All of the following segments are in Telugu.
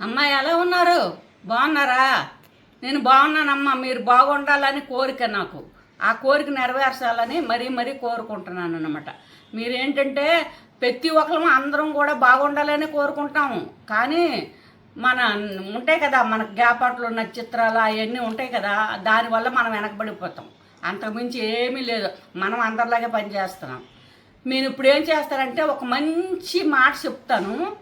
అమ్మాయి ఎలా ఉన్నారు? బాగున్నారా? నేను బాగున్నానమ్మా మీరు బాగుండాలని కోరిక నాకు. ఆ కోరిక నెరవేర్చాలని మరీ మరీ కోరుకుంటున్నాను అనమాట మీరేంటంటే ప్రతి ఒక్కరు అందరం కూడా బాగుండాలని కోరుకుంటాము కానీ మన ఉంటాయి కదా మన గ్యాపాట్లు నక్షత్రాలు అవన్నీ ఉంటాయి కదా దానివల్ల మనం వెనకబడిపోతాం. అంతకుమించి ఏమీ లేదు. మనం అందరిలాగే పనిచేస్తున్నాం. నేను ఇప్పుడు ఏం చేస్తారంటే ఒక మంచి మాట చెప్తాను.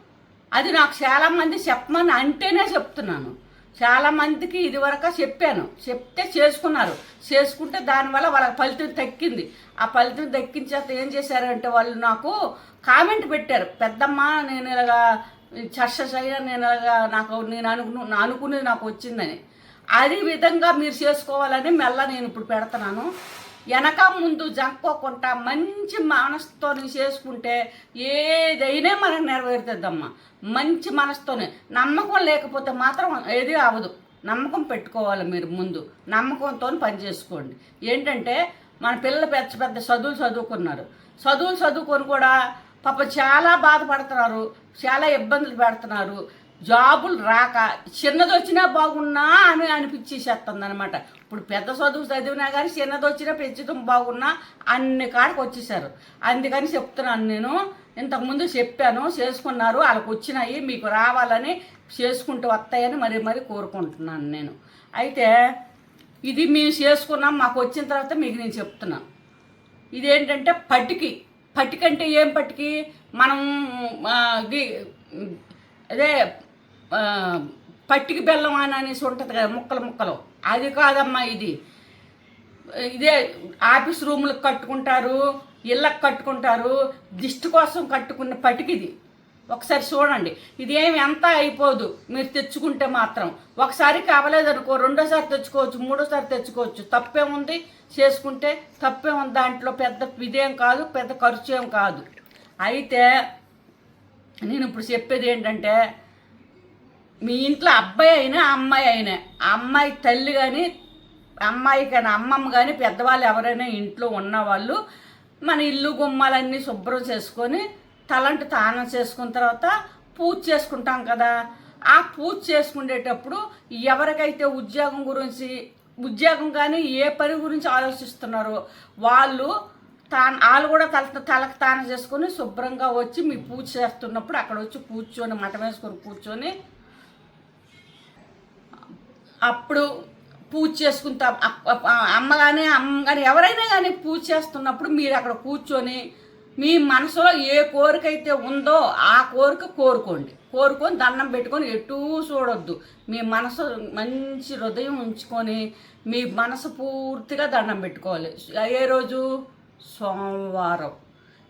అది నాకు చాలామంది చెప్పమని అంటేనే చెప్తున్నాను. చాలామందికి ఇదివరకు చెప్పాను. చెప్తే చేసుకున్నారు. చేసుకుంటే దానివల్ల వాళ్ళకి ఫలితం దక్కింది ఆ ఫలితం దక్కించేత ఏం చేశారంటే వాళ్ళు నాకు కామెంట్ పెట్టారు. పెద్దమ్మ నేను ఇలాగా చర్చ చేయ నేను ఇలాగా నాకు నేను అనుకున్న అనుకునేది నాకు వచ్చిందని. అదే విధంగా మీరు చేసుకోవాలని మెల్ల నేను ఇప్పుడు పెడుతున్నాను. వెనక ముందు జంకోకుండా మంచి మనసుతో చేసుకుంటే ఏదైనా మనకు నెరవేరుతుందమ్మా. మంచి మనసుతోనే. నమ్మకం లేకపోతే మాత్రం ఏది అవ్వదు నమ్మకం పెట్టుకోవాలి మీరు ముందు. నమ్మకంతో పని చేసుకోండి. ఏంటంటే మన పిల్లలు పెద్ద పెద్ద చదువులు చదువుకున్నారు. చదువులు చదువుకొని కూడా పాప చాలా బాధపడుతున్నారు. చాలా ఇబ్బందులు పెడుతున్నారు. జాబులు రాక చిన్నది వచ్చినా బాగున్నా అని అనిపించేసేస్తుంది అనమాట ఇప్పుడు పెద్ద చదువు చదివినా కానీ చిన్నది వచ్చినా పెంచడం బాగున్నా అన్ని కాడికి వచ్చేసారు. అందుకని చెప్తున్నాను నేను. ఇంతకుముందు చెప్పాను చేసుకున్నారు వాళ్ళకి వచ్చినాయి మీకు రావాలని చేసుకుంటూ వస్తాయని మరి మరి కోరుకుంటున్నాను నేను. అయితే ఇది మేము చేసుకున్నాం మాకు వచ్చిన తర్వాత మీకు నేను చెప్తున్నాను ఇదేంటంటే పట్టికి పట్టిక అంటే ఏం పట్టికి మనం అదే పట్టికి బెల్లం అని అనేసి ఉంటుంది కదా ముక్కలు ముక్కలు. అది కాదమ్మా ఇది. ఇదే ఆఫీస్ రూములకు కట్టుకుంటారు ఇళ్ళకు కట్టుకుంటారు దిష్టి కోసం కట్టుకున్న పటికిది ఒకసారి చూడండి. ఇదేమి ఎంత అయిపోదు. మీరు తెచ్చుకుంటే మాత్రం. ఒకసారి కావలేదనుకో రెండోసారి తెచ్చుకోవచ్చు మూడోసారి తెచ్చుకోవచ్చు. తప్పేముంది చేసుకుంటే తప్పేముంది దాంట్లో పెద్ద ఇదేం కాదు పెద్ద ఖర్చు ఏం కాదు. అయితే నేను ఇప్పుడు చెప్పేది ఏంటంటే మీ ఇంట్లో అబ్బాయి అయినా అమ్మాయి అయినా అమ్మాయి తల్లి కానీ అమ్మాయి కానీ అమ్మమ్మ కానీ పెద్దవాళ్ళు ఎవరైనా ఇంట్లో ఉన్నవాళ్ళు మన ఇల్లు గుమ్మాలన్నీ శుభ్రం చేసుకొని తలంటి తానం చేసుకున్న తర్వాత పూజ చేసుకుంటాం కదా. ఆ పూజ చేసుకునేటప్పుడు ఎవరికైతే ఉద్యోగం గురించి ఉద్యోగం కానీ ఏ పని గురించి ఆలోచిస్తున్నారో వాళ్ళు తాను వాళ్ళు కూడా తల తలకు తాన చేసుకొని శుభ్రంగా వచ్చి మీ పూజ చేస్తున్నప్పుడు అక్కడ వచ్చి కూర్చొని మటం వేసుకొని కూర్చొని అప్పుడు పూజ చేసుకుంటాం. అమ్మ కానీ అమ్మ కానీ ఎవరైనా కానీ పూజ చేస్తున్నప్పుడు మీరు అక్కడ కూర్చొని మీ మనసులో ఏ కోరిక అయితే ఉందో ఆ కోరిక కోరుకోండి. కోరుకొని దండం పెట్టుకొని ఎటూ చూడొద్దు. మీ మనసు మంచి హృదయం ఉంచుకొని మీ మనసు పూర్తిగా దండం పెట్టుకోవాలి. ఏ రోజు? సోమవారం.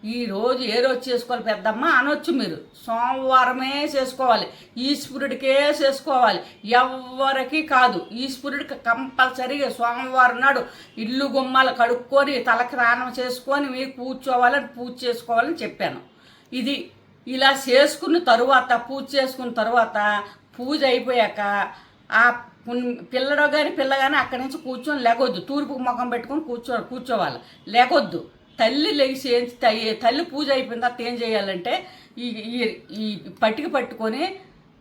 ఈ రోజు ఏ రోజు చేసుకోవాలి పెద్దమ్మ? అనొచ్చు మీరు. సోమవారమే చేసుకోవాలి. ఈశ్వరుడికే చేసుకోవాలి. ఎవ్వరికి కాదు. ఈశ్వరుడికి కంపల్సరీగా సోమవారం నాడు ఇల్లు గుమ్మాలు కడుక్కొని తలకి స్నానం చేసుకొని మీరు కూర్చోవాలని పూజ చేసుకోవాలని చెప్పాను. ఇది ఇలా చేసుకున్న తరువాత పూజ చేసుకున్న తరువాత పూజ అయిపోయాక ఆ పిల్లడో కానీ పిల్ల కానీ అక్కడి నుంచి కూర్చొని లేకొద్దు తూర్పు ముఖం పెట్టుకొని కూర్చో కూర్చోవాలి. లేకొద్దు తల్లి లేచి ఏం తల్లి పూజ అయిపోయిన తర్వాత ఏం చేయాలంటే ఈ ఈ పట్టిక పట్టుకొని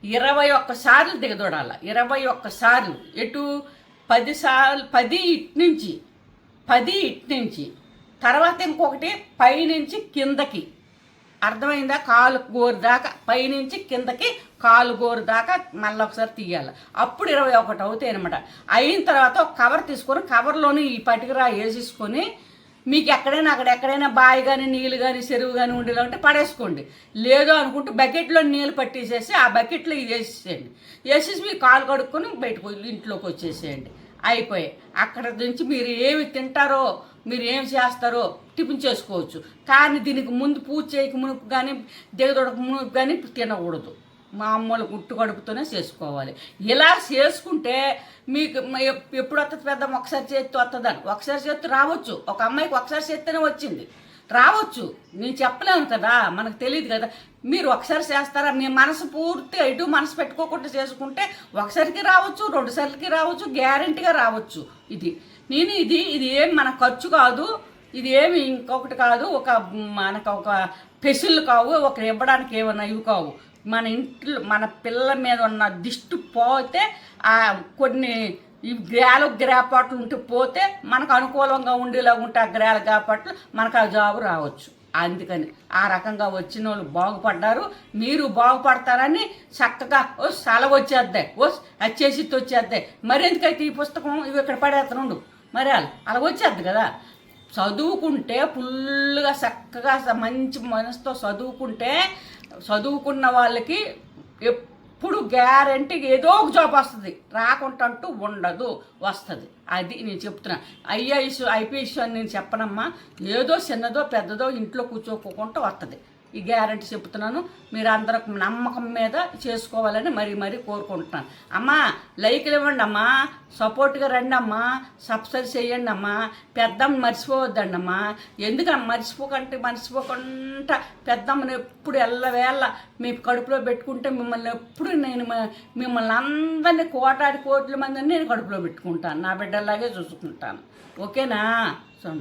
ఇరవై ఒక్కసార్లు దిగదూడాల. ఇరవై ఒక్కసార్లు ఎటు పది సార్లు పది ఇటు నుంచి పది ఇటు నుంచి. తర్వాత ఇంకొకటి పైనుంచి కిందకి. అర్థమైందా? కాలు గోరు దాకా పైనుంచి కిందకి కాలు గోరు దాకా మళ్ళీ ఒకసారి తీయాలి. అప్పుడు ఇరవై ఒకటి అవుతాయి అనమాట అయిన తర్వాత ఒక కవర్ తీసుకొని కవర్లోని ఈ పటికరా వేసేసుకొని మీకు ఎక్కడైనా అక్కడ ఎక్కడైనా బావి కానీ నీళ్ళు కానీ చెరువు కానీ ఉండేలా ఉంటే పడేసుకోండి. లేదు అనుకుంటే బకెట్లో నీళ్ళు పట్టేసేసి ఆ బకెట్లో ఇది వేసేసేయండి. వేసేసి మీరు కాలు కడుక్కొని బయటకు ఇంట్లోకి వచ్చేసేయండి. అయిపోయాయి. అక్కడ నుంచి మీరు ఏమి తింటారో మీరు ఏం చేస్తారో టిఫిన్ చేసుకోవచ్చు. కానీ దీనికి ముందు పూజ చేయక మునుపు కానీ దిగదొడక మునుపు కానీ తినకూడదు. మామూలు గుట్టు కడుపుతోనే చేసుకోవాలి. ఇలా చేసుకుంటే మీకు ఎప్పుడు వస్తుంది పెద్ద ఒకసారి చేతి వస్తుందని ఒకసారి చేతి రావచ్చు. ఒక అమ్మాయికి ఒకసారి చేస్తేనే వచ్చింది. రావచ్చు. నేను చెప్పలేను కదా. మనకు తెలియదు కదా. మీరు ఒకసారి చేస్తారా? మీ మనసు పూర్తి ఇటు మనసు పెట్టుకోకుండా చేసుకుంటే ఒకసారికి రావచ్చు రెండు సార్లకి రావచ్చు గ్యారంటీగా రావచ్చు. ఇది. నేను ఇది ఇది ఏం మన ఖర్చు కాదు. ఇది ఏమి ఇంకొకటి కాదు. ఒక మనకు ఒక పెసులు కావు ఒక ఇవ్వడానికి ఏమన్నా ఇవి కావు. మన ఇంట్లో మన పిల్లల మీద ఉన్న దిష్టి పోతే ఆ కొన్ని ఈ గ్రేలు గ్రేపాట్లు ఉంటే పోతే మనకు అనుకూలంగా ఉండేలా ఉంటే ఆ గ్రేల గ్రేపాట్లు మనకు ఆ జాబు రావచ్చు. అందుకని ఆ రకంగా వచ్చిన వాళ్ళు బాగుపడ్డారు. మీరు బాగుపడతారని చక్కగా ఓ సెలవు వచ్చేద్దాయి ఓ వచ్చేసి వచ్చేద్దాయి మరి ఎందుకైతే ఈ పుస్తకం ఇవి ఇక్కడ పడేస్తానుండు మరి అలా అలా వచ్చేద్ది కదా? చదువుకుంటే ఫుల్గా చక్కగా మంచి మనసుతో చదువుకుంటే చదువుకున్న వాళ్ళకి ఎప్పుడు గ్యారంటీ ఏదో ఒక జాబ్ వస్తుంది. రాకుండా అంటూ ఉండదు వస్తుంది. అది నేను చెప్తున్నా. ఐఐఎస్ ఐపీఎస్ అని నేను చెప్పనమ్మా. ఏదో చిన్నదో పెద్దదో ఇంట్లో కూర్చోకోకుండా వస్తుంది. ఈ గ్యారంటీ చెప్తున్నాను. మీరు అందరూ నమ్మకం మీద చేసుకోవాలని మరీ మరీ కోరుకుంటున్నాను. అమ్మా లైక్లు ఇవ్వండి అమ్మా. సపోర్ట్గా రండి అమ్మా. సబ్సిడీ చేయండి అమ్మా. పెద్దమ్మ మర్చిపోవద్దండి అమ్మా ఎందుకని మర్చిపోకంటే మర్చిపోకుండా పెద్దమ్మని ఎప్పుడు ఎల్లవేళ మీ కడుపులో పెట్టుకుంటే మిమ్మల్ని ఎప్పుడు నేను మిమ్మల్ని అందరినీ కోటాది కోట్ల మందిని నేను కడుపులో పెట్టుకుంటాను. నా బిడ్డలాగే చూసుకుంటాను. ఓకేనా? సో